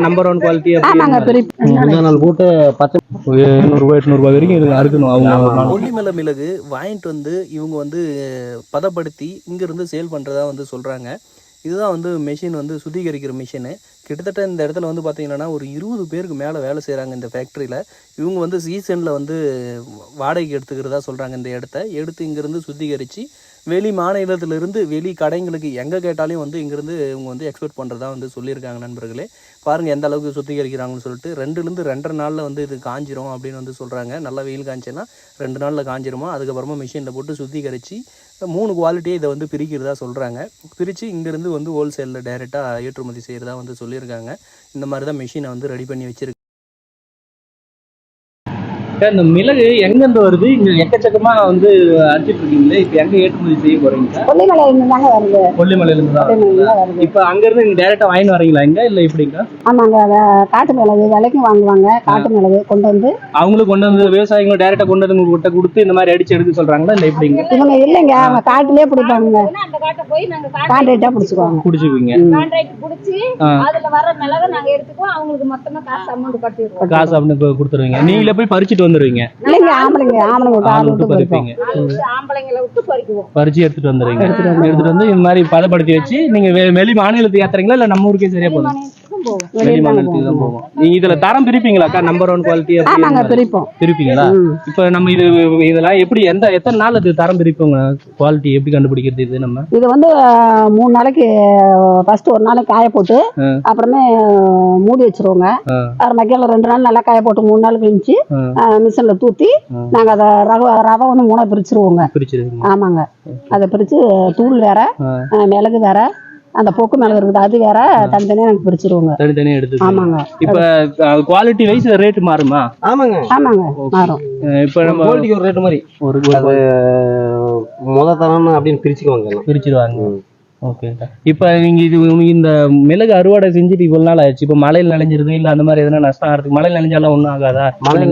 Number one quality போட்டு பத்து எட்நூறுபா வரைக்கும் அறுக்கணும் அவங்க. கொல்லிமலை மிளகு வாங்கிட்டு வந்து இவங்க வந்து பதப்படுத்தி இங்கேருந்து சேல் பண்ணுறதா வந்து சொல்கிறாங்க இதுதான் வந்து மெஷின் வந்து சுத்திகரிக்கிற மிஷினு கிட்டத்தட்ட இந்த இடத்துல வந்து பார்த்தீங்கன்னா ஒரு இருபது பேருக்கு மேலே வேலை செய்கிறாங்க இந்த ஃபேக்ட்ரியில் இவங்க வந்து சீசனில் வந்து வாடகைக்கு எடுத்துக்கிறதா சொல்கிறாங்க இந்த இடத்த. எடுத்து இங்கேருந்து சுத்திகரித்து வெளி மாநிலத்திலிருந்து வெளி கடைங்களுக்கு எங்கே கேட்டாலையும் வந்து இங்கேருந்து இவங்க வந்து எக்ஸ்போர்ட் பண்ணுறதா வந்து சொல்லியிருக்காங்க நண்பர்களே. பாருங்கள் எந்த அளவுக்கு சுத்திகரிக்கிறாங்கன்னு சொல்லிட்டு ரெண்டுலேருந்து ரெண்டரை நாளில் வந்து இது காஞ்சிரும் அப்படின்னு வந்து சொல்கிறாங்க நல்லா வெயில் காய்ச்சேன்னா ரெண்டு நாளில் காஞ்சிருமா? அதுக்கப்புறமா மிஷினில் போட்டு சுத்திகரித்து மூணு குவாலிட்டியை இதை வந்து பிரிக்கிறதா சொல்கிறாங்க பிரித்து இங்கேருந்து வந்து ஹோல்சேலில் டைரெக்டாக ஏற்றுமதி செய்கிறதா வந்து சொல்லியிருக்காங்க. இந்த மாதிரி தான் மிஷினை வந்து ரெடி பண்ணி வச்சுருக்கு இந்த மிளகு எங்கேருந்து வருது? இங்க எக்கச்சக்கமா வந்து அடிச்சிட்டு இருக்கீங்களே இப்போ எங்க ஏற்றுமதி செய்ய போறீங்க கொல்லிமலையில தாங்க வருது. கொல்லிமலையில இருந்து தான் இப்போ அங்க இருந்து நீங்க டைரக்டா வாங்கி வரீங்களா இங்க இல்ல எப்படிங்க? ஆமாங்க காட்டு மிளகு விலைக்கும் வாங்குவாங்க. காட்டு மிளகு கொண்டு வந்து அவங்களும் கொண்டு வந்து விவசாயிகளும் டைரக்டா கொண்டு வந்து உங்ககிட்ட கொடுத்து இந்த மாதிரி அடிச்சு எடுக்க சொல்றாங்களா இல்ல எப்படிங்க? இவங்க இல்லைங்க அவங்க காட்டுலயே பிடிப்பாங்க அந்த காட்டை போய் நாங்க காட்டு கான்ட்ராக்டா பிடிச்சுக்குவாங்க. குடிச்சுக்குவீங்க கான்ட்ராக்ட் புடிச்சு. அதுல வர மிளகை நாங்க எடுத்துக்குவோம். அவங்களுக்கு மொத்தமா காசு அமௌண்ட் கட்டிடுவோம். காசு அப்படின்னு கொடுத்துருவீங்க. நீங்களே போய் பறிச்சுட்டு வந்துருவீங்க. இல்லைங்க ஆம்பளைங்க ஆம்பளைங்க விட்டு ஆள் ஆள் விட்டு விட்டு பறிப்பீங்க. ஆளுக்கு ஆம்பளைங்களை விட்டு பறிக்குவோம். பறிச்சு எடுத்துட்டு வந்துருவீங்க. எடுத்துட்டு வந்து இந்த மாதிரி பதப்படுத்தி வச்சு நீங்க வெளி மாநிலத்துக்கு ஏத்துறீங்களா? இல்ல நம்ம ஊருக்கே சரியா போதும்? தான் போவோம். நீங்க இதுல தரம் பிரிப்பீங்களாக்கா நம்பர் ஒன் குவாலிட்டி ஆமாங்க பிரிப்போம். பிரிப்பீங்களா. இப்ப நம்ம இது இதெல்லாம் எப்படி எந்த எத்தனை நாள் அது தரம் பிரிப்போங்க? குவாலிட்டி எப்படி கண்டுபிடிக்கிறது இது நம்ம? இது வந்து மூணு நாளைக்கு ஃபர்ஸ்ட் ஒரு நாளைக்கு காய போட்டு. அப்புறமே மூடி வச்சிருவோங்க. அப்புறம் மக்கியால ரெண்டு நாள் நல்லா காய போட்டு மூணு நாள் கழிச்சு. மிஷினில் தூத்தி. நாங்கள் அதை ரவை ரவை வந்து மூணா பிரிச்சிருவோங்க. ஆமாங்க. அதை பிரித்து தூள் வேற மிளகு வேற அந்த பொக்கு மிளகு இருக்குது. அது வேற தனித்தனியாக நாங்கள் பிரிச்சிருவோங்க தனித்தனியா எடுத்து ஆமாங்க. இப்ப குவாலிட்டி வைஸ் ரேட் மாறுமா? ஆமாங்க. ஆமாங்க. மாறும். இப்ப நம்ம குவாலிட்டிக்கு ஒரு ரேட்டு மாதிரி. ஒரு முத தரம் அப்படின்னு பிரிச்சுக்குவாங்க பிரிச்சிருவாங்க. ஓகே இப்ப நீங்க இது இந்த மிளகு அறுவடை செஞ்சுட்டு இவ்வளவு நாள் ஆயிடுச்சு. இப்ப மழையில் நனைஞ்சிருது இல்ல அந்த மாதிரி எதனா நஷ்டம் ஆகிறதுக்கு மழையில் நனைஞ்சாலும் ஒண்ணும் ஆகாதா? மழை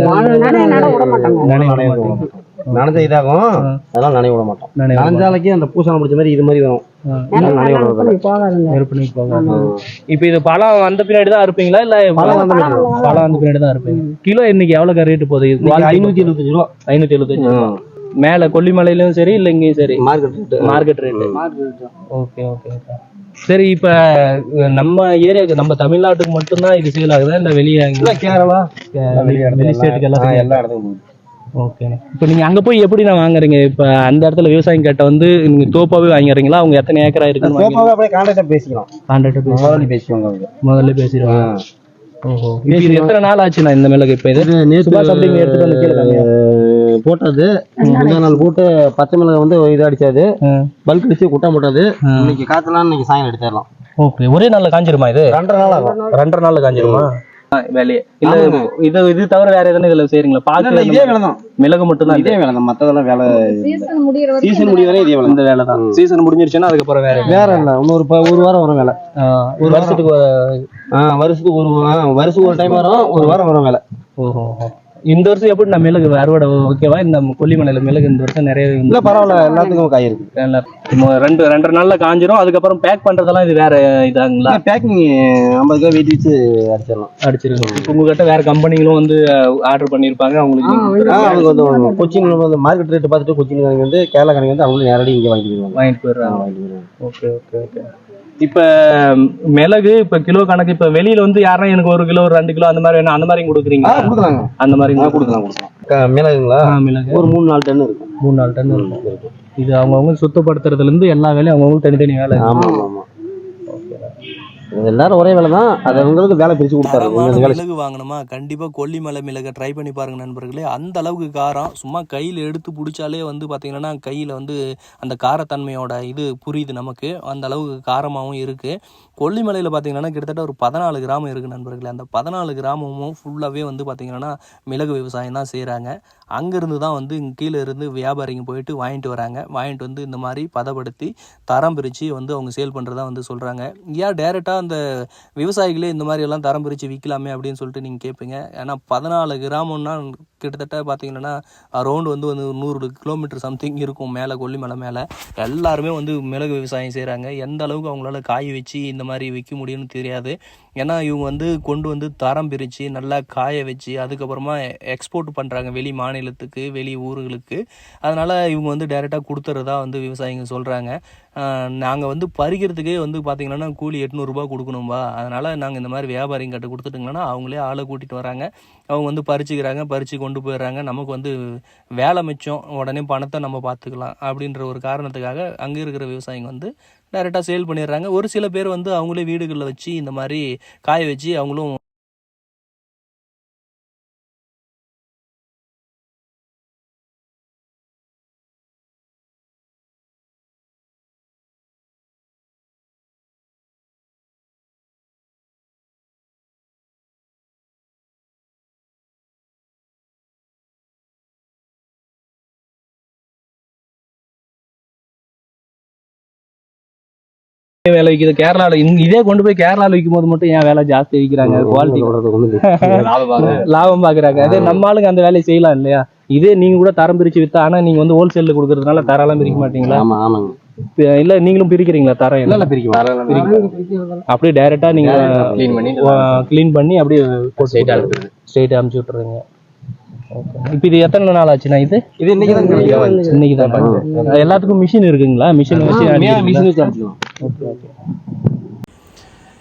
நனைய மாட்டோம். நனைஞ்ச இதாகும். அதெல்லாம் நனைய விட மாட்டோம். நனைஞ்சாலைக்கு அந்த பூசணம் பிடிச்ச மாதிரி இது மாதிரி வரும். இப்ப இது பழம் வந்த பின்னாடி தான் இருப்பீங்களா இல்ல பழம் வந்த பின்னாடி. பழம் வந்த பின்னாடி தான் இருப்பீங்க கிலோ இன்னைக்கு எவ்வளவு ரேட் போகுது? ஐநூத்தி எழுபத்தஞ்சு ரூபா. ஐநூத்தி எழுபத்தஞ்சு மேல கொல்லிமலையிலும் சரி இல்ல இங்கேயும் சரி? Market rate market rate okay okay okay சரி இப்ப நம்ம ஏரியாவுக்கு நம்ம தமிழ்நாட்டுக்கு மட்டும்தான் இது சேல் ஆகுதா? இல்ல வெளியே கேரளா. வெளி ஸ்டேட்டுக்கு எல்லாம் எல்லா இடத்துக்கும் ஓகே இப்போ நீங்க அங்க போய் எப்படி நான் வாங்குறீங்க? இப்ப அந்த இடத்துல விவசாயம் கேட்ட வந்து நீங்க தோப்பாவே வாங்குறீங்களா? அவங்க எத்தனை ஏக்கரா அப்படியே பேசிக்கலாம். கான்ட்ராக்ட் பேசி முதல்ல பேசிக்கோங்க அவங்க. முதல்ல பேசிடுவாங்க. ஓஹோ. இது எத்தனை நாள் ஆச்சுண்ணா இந்த மிளகு இப்போ இது? சுபாஷ் அப்படிங்க எடுத்துட்டு வந்து கீழே காமிங்க. அஹ் போட்டது. முந்தா நாள் போட்டு பச்சை மிளகா வந்து இது அடிச்சாது. பல்க் அடிச்சு குட்டா போட்டது. இன்னைக்கு காத்தலாம் இன்னைக்கு சாயங்காலம் எடுத்துடலாம். ஓகே. ஒரே நாள்ல காஞ்சிருமா இது? ரெண்டரை நாள் ஆகும். ரெண்டரை நாள்ல காஞ்சிருமா? வேலையே. இல்ல இது இது தவிர வேற எதுவும் இதுல செய்றீங்களா? பாக்கு இதே வேலை தான் மிளகு மட்டும் தான் இதே வேலை தான் மத்ததெல்லாம் வேலை சீசன் முடியிற வரைக்கும் சீசன் முடிய வரை இதே வேலை. தான் இந்த வேலை தான் சீசன் முடிஞ்சிருச்சுன்னா அதுக்கப்புறம் வேற வேற இல்ல இன்னொரு ஒரு வாரம் வரும் வேலை. ஒரு வருஷத்துக்கு வருஷத்துக்கு ஒரு வருஷத்துக்கு ஒரு டைம் வரும் ஒரு வாரம் வரும் வேலை. ஓஹோ. இந்த வருஷம் எப்படி நான் மிளகு அறுவடை ஓகேவா இந்த கொல்லிமலையில மிளகு இந்த வருஷம் நிறைய இல்ல பரவாயில்ல எல்லாத்துக்கும் காய் இருக்கு. ரெண்டு ரெண்டரை நாள்ல காஞ்சிரும். அதுக்கப்புறம் பேக் பண்றதெல்லாம் இது வேற இதாங்களா? பேக்கிங் ஐம்பது கிலோ வெயிட் வச்சு அடிச்சிடலாம். அடிச்சிருக்கோம். உங்ககிட்ட வேற கம்பெனிகளும் வந்து ஆர்டர் பண்ணிருப்பாங்க. அவங்களுக்கு ஆ, அவங்க வந்து கொச்சின் வந்து மார்க்கெட் ரேட் பார்த்துட்டு கொச்சின் வந்து கேரளா கணக்கு வந்து அவங்களும் நேரடி இங்கே வாங்கிட்டு போயிருவாங்க. வாங்கிட்டு போயிடுறாங்க. வாங்கிட்டு போயிருவாங்க. ஓகே ஓகே ஓகே இப்ப மிளகு இப்ப கிலோ கணக்கு இப்ப வெளியில வந்து யாரா எனக்கு ஒரு கிலோ ஒரு ரெண்டு கிலோ அந்த மாதிரி வேணும் அந்த மாதிரி ஆ கொடுக்குறீங்க அந்த மாதிரி கொடுக்கலாம் மிளகுங்களா? ஆ, மிளகு. ஒரு மூணு நாலு டன் இருக்கும். மூணு நாலு டன் இருக்கும். இது அவங்கவுங்க சுத்தப்படுத்துறதுல இருந்து எல்லா வேலையும் அவங்கவுங்க தனித்தனி வேலை. ஆமா ஆமா. எல்லாரும் ஒரே வேலை தான் அது அவங்களுக்கு வேலை பிரிச்சு கொடுத்தாரு. மிளகு வாங்கணுமா? கண்டிப்பாக கொல்லிமலை மிளகை ட்ரை பண்ணி பாருங்க நண்பர்களே. அந்த அளவுக்கு காரம். சும்மா கையில் எடுத்து பிடிச்சாலே வந்து பார்த்தீங்கன்னா கையில் வந்து அந்த காரத்தன்மையோட இது புரியுது நமக்கு. அந்த அளவுக்கு காரமாகவும் இருக்குது கொல்லிமலையில் பார்த்தீங்கன்னா கிட்டத்தட்ட ஒரு பதினாலு கிராமம் இருக்குது நண்பர்களே. அந்த பதினாலு கிராமமும் ஃபுல்லாகவே வந்து பார்த்தீங்கன்னா மிளகு விவசாயம் தான் செய்கிறாங்க அங்கேருந்து தான் வந்து கீழே இருந்து வியாபாரிங்க போயிட்டு வாங்கிட்டு வராங்க. வாங்கிட்டு வந்து இந்த மாதிரி பதப்படுத்தி தரம் பிரித்து வந்து அவங்க சேல் பண்ணுறதா வந்து சொல்கிறாங்க ஏன் டேரெக்டாக அந்த விவசாயிகளே இந்த மாதிரி எல்லாம் தரம் பிரித்து விற்கலாமே அப்படின்னு சொல்லிட்டு நீங்கள் கேட்பீங்க ஏன்னா பதினாலு கிராமம்னா கிட்டத்தட்ட பார்த்தீங்கன்னா அரௌண்ட் வந்து வந்து நூறு கிலோமீட்டர் சம்திங் இருக்கும் மேலே கொல்லிமலை மேலே எல்லாருமே வந்து மிளகு விவசாயம் செய்கிறாங்க எந்த அளவுக்கு அவங்களால காய வச்சு இந்த மாதிரி விற்க முடியும்னு தெரியாது. ஏன்னா இவங்க வந்து கொண்டு வந்து தரம் பிரித்து நல்லா காய வச்சு அதுக்கப்புறமா எக்ஸ்போர்ட் பண்ணுறாங்க வெளி மாநிலத்துக்கு வெளி ஊர்களுக்கு. அதனால் இவங்க வந்து டைரெக்டாக கொடுத்துறதா வந்து விவசாயிங்க சொல்கிறாங்க நாங்கள் வந்து பறிக்கிறதுக்கே வந்து பார்த்தீங்கன்னா கூலி எட்நூறுபா கொடுக்கணும்பா. அதனால் நாங்கள் இந்த மாதிரி வியாபாரிங்க கிட்ட கொடுத்துட்டிங்கன்னா அவங்களே ஆளை கூட்டிகிட்டு வராங்க. அவங்க வந்து பறிச்சுக்கிறாங்க பறித்து கொண்டு போயிடுறாங்க. நமக்கு வந்து வேலை மிச்சம் உடனே பணத்தை நம்ம பார்த்துக்கலாம் அப்படின்ற ஒரு காரணத்துக்காக அங்கே இருக்கிற விவசாயிங்க வந்து டைரெக்டாக சேல் பண்ணிடுறாங்க. ஒரு சில பேர் வந்து அவங்களே வீடுகளில் வச்சு இந்த மாதிரி காய வச்சு அவங்களும் வேலை விற்கிது கேரளால இங்க இதே கொண்டு போய் கேரளால விற்கும் போது மட்டும் ஏன் வேலை ஜாஸ்தி விற்கிறாங்க குவாலிட்டி லாபம் பாக்குறாங்க. அதே நம்ம ஆளுங்க அந்த வேலையை செய்யலாம் இல்லையா? இதே நீங்க கூட தரம் பிரிச்சு வித்தா ஆனா நீங்க வந்து ஹோல்சேல்ல கொடுக்கறதுனால தரம்லாம் பிரிக்க மாட்டீங்களா? ஆமா ஆமாங்க. இல்ல நீங்களும் பிரிக்கிறீங்களா தரம் இல்ல இல்ல இல்ல பிரிக்கும் அப்படியே டைரக்டா நீங்க க்ளீன் பண்ணி க்ளீன் பண்ணி அப்படியே அமுச்சு விட்டுறீங்க Okay. இப்ப இது எத்தனை நாள் ஆச்சுண்ணா இது? இது இன்னைக்கு தான் இன்னைக்கு தான் எல்லாத்துக்கும் மிஷின் இருக்குங்களா? மிஷின் வச்சு அடிக்கிறீங்களா? மிஷின் வச்சு ejemplo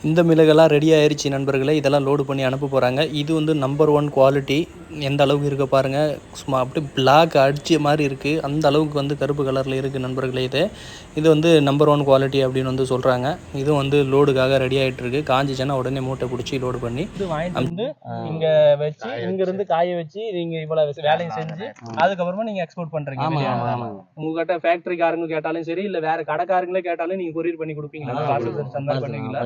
இந்த மிளகெல்லாம் ரெடி ஆயிருச்சு நண்பர்களே. இதெல்லாம் லோடு பண்ணி அனுப்ப போகிறாங்க இது வந்து நம்பர் ஒன் குவாலிட்டி எந்த அளவுக்கு இருக்க பாருங்கள் சும்மா அப்படியே பிளாக் அடிச்ச மாதிரி இருக்குது அந்த அளவுக்கு வந்து கருப்பு கலரில் இருக்குது நண்பர்களே இது. இது வந்து நம்பர் ஒன் குவாலிட்டி அப்படின்னு வந்து சொல்கிறாங்க இதுவும் வந்து லோடுக்காக ரெடி ஆகிட்டு இருக்கு. காஞ்சிச்சுன்னா உடனே மூட்டை பிடிச்சி லோடு பண்ணி இது வாங்கிட்டு வந்து இங்க வச்சு இங்க இருந்து காய வச்சு நீங்க இவ்வளவு வேலையை செஞ்சு அதுக்கப்புறமா நீங்க எக்ஸ்போர்ட் ஆமாங்க உங்ககிட்ட ஃபேக்டரிக்காரங்க கேட்டாலும் சரி இல்ல வேற கடைக்காரங்களே கேட்டாலும் நீங்க கொரியர் பண்ணி கொடுப்பீங்களா? பண்ணுவீங்களா?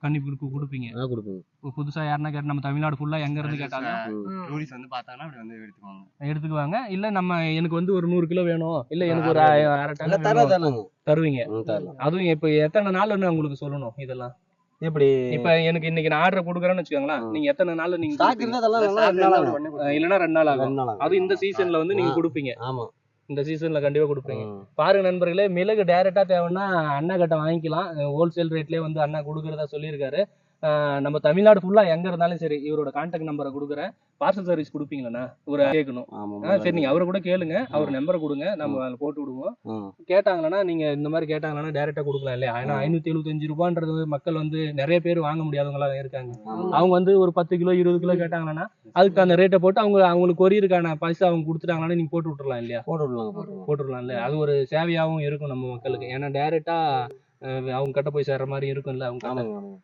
கொடுக்க- கொடுப்பீங்க. அதான் கொடுப்போங்க இப்போ புதுசா யாருன்னா கேட்டு நம்ம தமிழ்நாடு ஃபுல்லா எங்க இருந்து கேட்டாலும் டூரிஸ்ட் வந்து பார்த்தாங்கன்னா அப்படி வந்து எடுத்துக்குவாங்க. எடுத்துக்குவாங்க. இல்ல நம்ம எனக்கு வந்து ஒரு நூறு கிலோ வேணும். இல்ல எனக்கு ஒரு அரை டன் வேணும். தருவீங்க. அதுவும் இப்ப எத்தனை நாள்னு உங்களுக்கு சொல்லணும் இதெல்லாம்? எப்படி? இப்ப எனக்கு இன்னைக்கு நான் ஆர்டர் கொடுக்குறேன்னு வச்சுக்கோங்களேன். நீங்க எத்தனை நாள்ல நீங்க இல்லைன்னா ரெண்டு நாள் ஆகும். ரெண்டு நாள் ஆகும். அது இந்த சீசன்ல வந்து நீங்க. கொடுப்பீங்க. ஆமா. இந்த சீசன்ல கண்டிப்பா கொடுப்பீங்க. பாருங்க நண்பர்களே மிளகு டைரக்டா தேவைன்னா அண்ணா கிட்ட வாங்கிக்கலாம். ஹோல்சேல் ரேட்லயே வந்து அண்ணா கொடுக்கறதா சொல்லியிருக்காரு. நம்ம தமிழ்நாடு ஃபுல்லா எங்க இருந்தாலும் சரி இவரோட கான்டாக்ட் நம்பரை கொடுக்குறேன் பார்சல் சர்வீஸ் கொடுப்பீங்களா ஒரு கேட்கணும். சரி நீங்க அவரை கூட கேளுங்க. அவர் நம்பரை கொடுங்க. நம்ம அதில் போட்டு விடுவோம். கேட்டாங்கன்னா நீங்க இந்த மாதிரி கேட்டாங்கன்னா டைரக்டா கொடுக்கலாம் இல்லையா? ஏன்னா ஐநூத்தி எழுபத்தஞ்சு ரூபான்றது மக்கள் வந்து நிறைய பேர் வாங்க முடியாதவங்களா இருக்காங்க. அவங்க வந்து ஒரு பத்து கிலோ இருபது கிலோ கேட்டாங்கன்னா அதுக்கு அந்த ரேட்டை போட்டு அவங்க அவங்களுக்கு கொரியருக்கான பைசா அவங்க கொடுத்துட்டாங்கன்னா நீங்க போட்டு விட்டுறலாம் இல்லையா? போட்டு விடலாங்க போட்டு விடலாம். போட்டுடலாம்ல அது ஒரு சேவையாகவும் இருக்கும் நம்ம மக்களுக்கு. ஏன்னா டைரெக்டா அவங்க கிட்ட போய் சேர்ற மாதிரி இருக்கும்ல அவங்க